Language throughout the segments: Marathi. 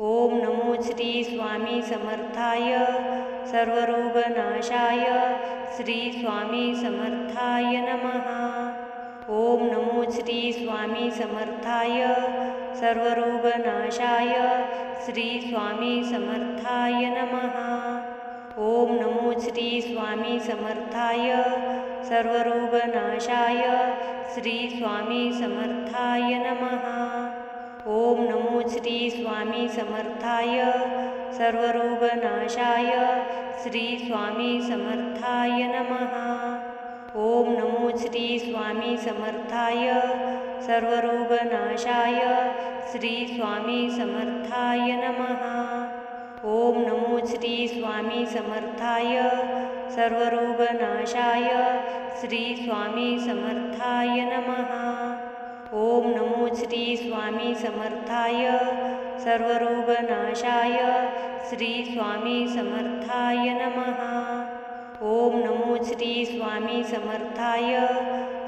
ओम नमो श्री स्वामी समर्थाय सर्वरोगनाशाय श्री स्वामी समर्थाय नमः. ओम नमो श्री स्वामी समर्थाय सर्वरोगनाशाय श्री स्वामी समर्थाय नमः. ओम नमो श्री स्वामी समर्थाय सर्वरोगनाशाय श्री स्वामी समर्थाय नमः. ओम नमो श्री स्वामी समर्थाय सर्वरोगनाशाय श्री स्वामी समर्थाय नमः. ओम नमो श्री स्वामी समर्थाय सर्वरोगनाशाय श्री स्वामी समर्थाय नमः. ओम नमो श्री स्वामी समर्थाय सर्वरोगनाशाय श्री स्वामी समर्थाय नमः. ओम नमो श्री स्वामी समर्थाय सर्वरोगनाशाय श्री स्वामी समर्थाय नमः। ओम नमो श्री स्वामी समर्थाय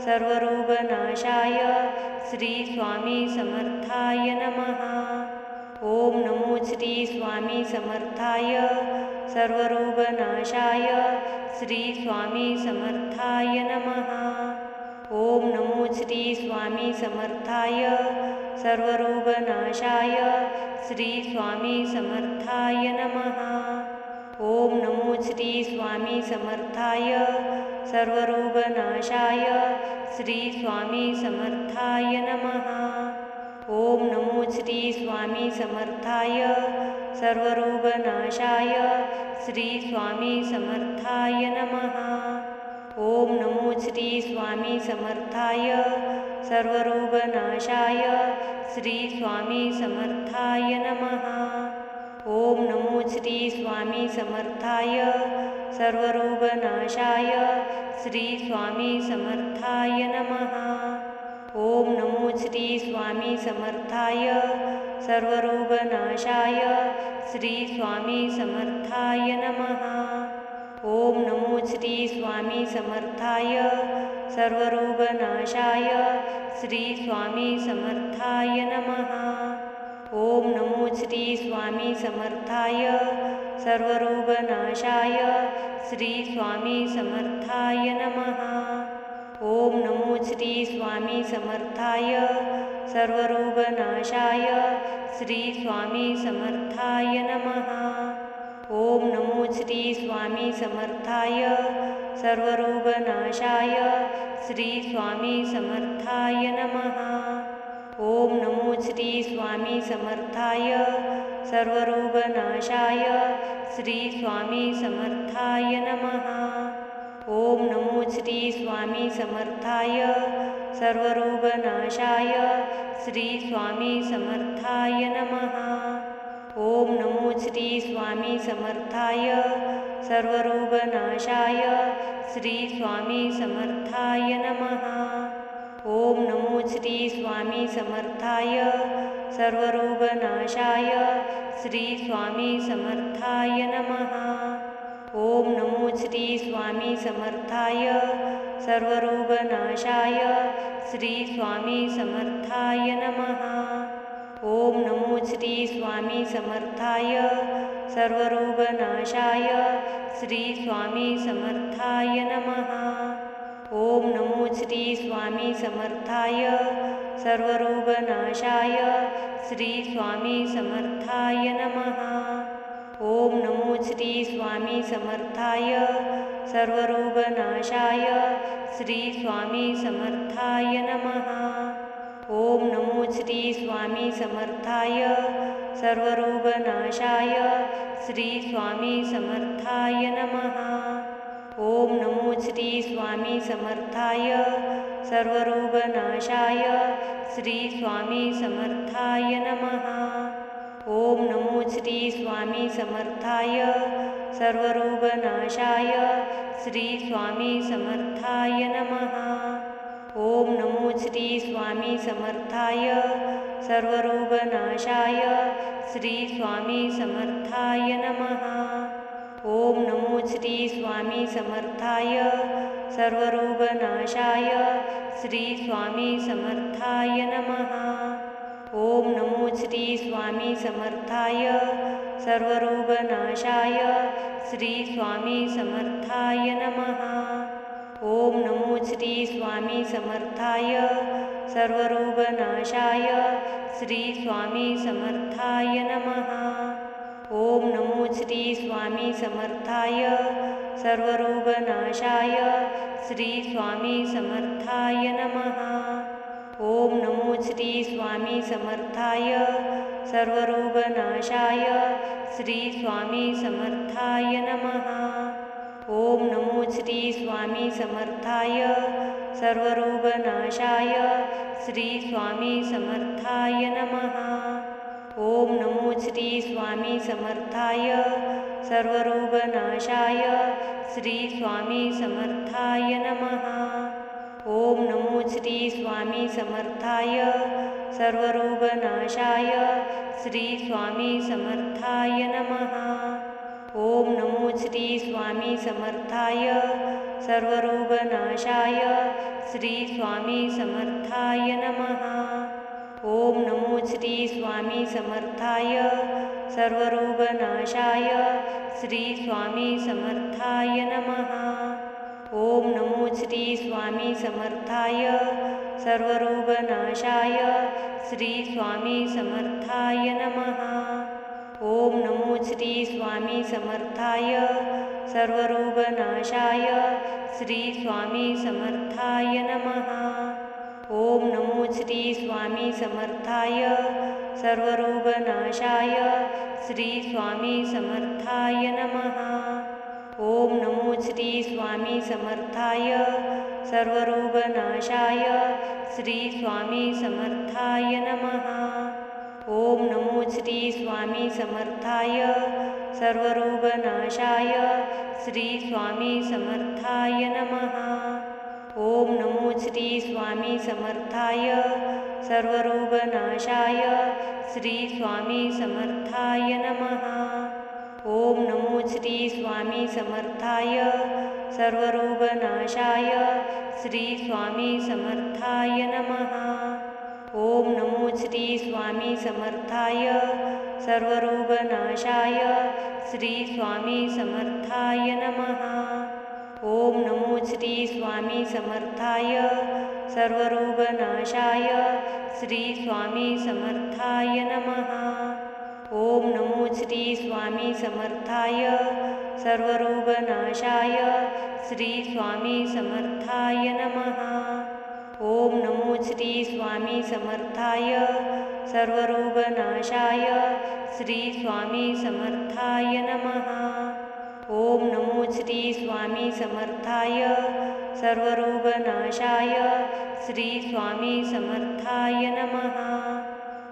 सर्वरोगनाशाय श्री स्वामी समर्थाय नमः। ओम नमो श्री स्वामी समर्थाय सर्वरोगनाशाय श्री स्वामी समर्थाय नमः। ओम नमो श्री स्वामी समर्थाय सर्वरोगनाशाय श्री स्वामी समर्थाय नमः। ओम नमो श्री स्वामी समर्थाय सर्वरोगनाशाय श्री स्वामी समर्थाय नमः। ओम नमो श्री स्वामी समर्थाय सर्वरोगनाशाय श्री स्वामी समर्थाय नमः ओम नमो श्री स्वामी समर्थाय सर्वरोगनाशाय श्री स्वामी समर्थाय नमः। ओम नमो श्री स्वामी समर्थाय सर्वरोगनाशाय श्री स्वामी समर्थाय नमः। ओम नमो श्री स्वामी समर्थाय सर्वरोगनाशाय श्री स्वामी समर्थाय नमः। ओम नमो श्री स्वामी समर्थाय सर्वरोगनाशाय श्री स्वामी समर्थाय नमः. ओम नमो श्री स्वामी समर्थाय सर्वरोगनाशाय श्री स्वामी समर्थाय नमः. ओम नमो श्री स्वामी समर्थाय सर्वरोगनाशाय श्री स्वामी समर्थाय नमः. ओम नमो श्री स्वामी समर्थाय सर्वरोगनाशाय श्री स्वामी समर्थाय नमः। ओम नमो श्री स्वामी समर्थाय सर्वरोगनाशाय श्री स्वामी समर्थाय नमः। ओम नमो श्री स्वामी समर्थाय सर्वरोगनाशाय श्री स्वामी समर्थाय नमः ओम नमो श्री स्वामी समर्थाय सर्वरोगनाशाय श्री स्वामी समर्थाय नमः. ओम नमो श्री स्वामी समर्थाय सर्वरोगनाशाय श्री स्वामी समर्थाय नमः. ओम नमो श्री स्वामी समर्थाय सर्वरोगनाशाय श्री स्वामी समर्थाय नमः. ओम नमो श्री स्वामी समर्थाय सर्वरोगनाशाय श्री स्वामी समर्थाय नमः. ओम नमो श्री स्वामी समर्थाय सर्वरोगनाशाय श्री स्वामी समर्थाय नमः. ओम नमो श्री स्वामी समर्थाय सर्वरोगनाशाय श्री स्वामी समर्थाय नमः. ओम नमो श्री स्वामी समर्थाय सर्वरोगनाशाय श्री स्वामी समर्थाय नमः. ओम नमो श्री स्वामी समर्थाय सर्वरोगनाशाय श्री स्वामी समर्थाय नमः. ओम नमो श्री स्वामी समर्थाय सर्वरोगनाशाय श्री स्वामी समर्थाय नमः. ओम नमो श्री स्वामी समर्थाय सर्वरोगनाशाय श्री स्वामी समर्थाय नमः. ओम नमो श्री स्वामी समर्थाय सर्वरोगनाशाय श्री स्वामी समर्थाय नमः. ओम नमो श्री स्वामी समर्थाय सर्वरोगनाशाय श्री स्वामी समर्थाय नमः. ओम नमो श्री स्वामी समर्थाय सर्वरोगनाशाय श्री स्वामी समर्थाय नमः. ओम नमो श्री स्वामी समर्थाय सर्वरोगनाशाय श्री स्वामी समर्थाय नमः. ओम नमो श्री स्वामी समर्थाय सर्वरोगनाशाय श्री स्वामी समर्थाय नमः. ओम नमो श्री स्वामी समर्थाय सर्वरोगनाशाय श्री स्वामी समर्थाय नमः. ओम नमो श्री स्वामी समर्थाय सर्वरोगनाशाय श्री स्वामी समर्थाय नमः. ओम नमो श्री स्वामी समर्थाय सर्वरोगनाशाय श्री स्वामी समर्थाय नमः. ओम नमो श्री स्वामी समर्थाय सर्वरोगनाशाय श्री स्वामी समर्थाय नमः. ओम नमो श्री स्वामी समर्थाय सर्वरोगनाशाय श्री स्वामी समर्थाय नमः. ओम नमो श्री स्वामी समर्थाय सर्वरोगनाशाय श्री स्वामी समर्थाय नमः. ओम नमो श्री स्वामी समर्थाय सर्वरोगनाशाय श्री स्वामी समर्थाय नमः. ओम नमो श्री स्वामी समर्थाय सर्वरोगनाशाय श्री स्वामी समर्थाय नमः. ओम नमो श्री स्वामी समर्थाय सर्वरोगनाशाय श्री स्वामी समर्थाय नमः. ओम नमो श्री स्वामी समर्थाय सर्वरोगनाशाय श्री स्वामी समर्थाय नमः. ओम नमो श्री स्वामी समर्थाय सर्वरोगनाशाय श्री स्वामी समर्थाय नमः. ओम नमो श्री स्वामी समर्थाय सर्वरोगनाशाय श्री स्वामी समर्थाय नमः. ओम नमो श्री स्वामी समर्थाय सर्वरोगनाशाय श्री स्वामी समर्थाय नमः. ओम नमो श्री स्वामी समर्थाय सर्वरोगनाशाय श्री स्वामी समर्थाय नमः. ओम नमो श्री स्वामी समर्थाय सर्वरोगनाशाय श्री स्वामी समर्थाय नमः. ओम नमो श्री स्वामी समर्थाय सर्वरोगनाशाय श्री स्वामी समर्थाय नमः. ओम नमो श्री स्वामी समर्थाय सर्वरोगनाशाय श्री स्वामी समर्थाय नमः.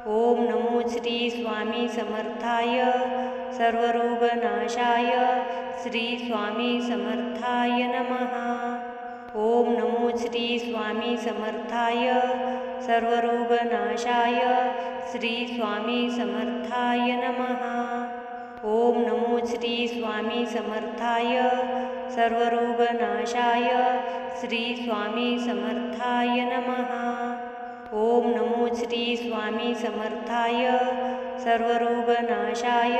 ओम नमो श्री स्वामी समर्थाय सर्वरोगनाशाय श्री स्वामी समर्थाय नमः. ओम नमो श्री स्वामी समर्थाय सर्वरोगनाशाय श्री स्वामी समर्थाय नमः. ओम नमो श्री स्वामी समर्थाय सर्वरोगनाशाय श्री स्वामी समर्थाय नमः. ओम नमो श्री स्वामी समर्थाय सर्वरोगनाशाय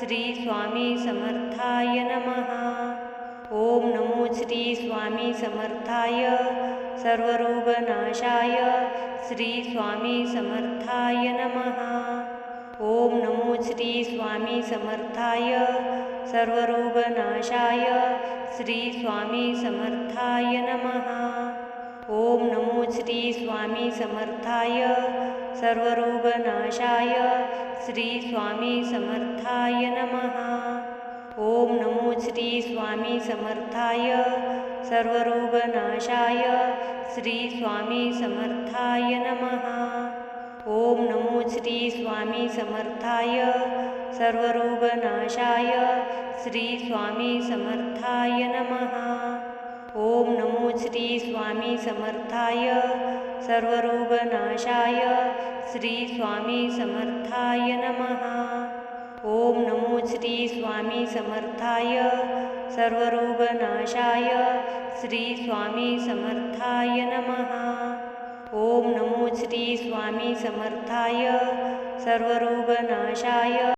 श्री स्वामी समर्थाय नमः. ओम नमो श्री स्वामी समर्थाय सर्वरोगनाशाय श्री स्वामी समर्थाय नमः. ओम नमो श्री स्वामी समर्थाय सर्वरोगनाशाय श्री स्वामी समर्थाय नमः. ओम नमो श्री स्वामी समर्थाय सर्वरोगनाशाय श्री स्वामी समर्थाय नमः. ओम नमो श्री स्वामी समर्थाय सर्वरोगनाशाय श्री स्वामी समर्थाय नमः. ओम नमो श्री स्वामी समर्थाय सर्वरोगनाशाय श्री स्वामी समर्थाय नमः. ओम नमो श्री स्वामी समर्थाय सर्वरोगनाशाय श्री स्वामी समर्थाय नमः. ओम नमो श्री स्वामी समर्थाय सर्वरोगनाशाय श्री स्वामी समर्थाय नमः. ओम नमो श्री स्वामी समर्थाय सर्वरोगनाशाय.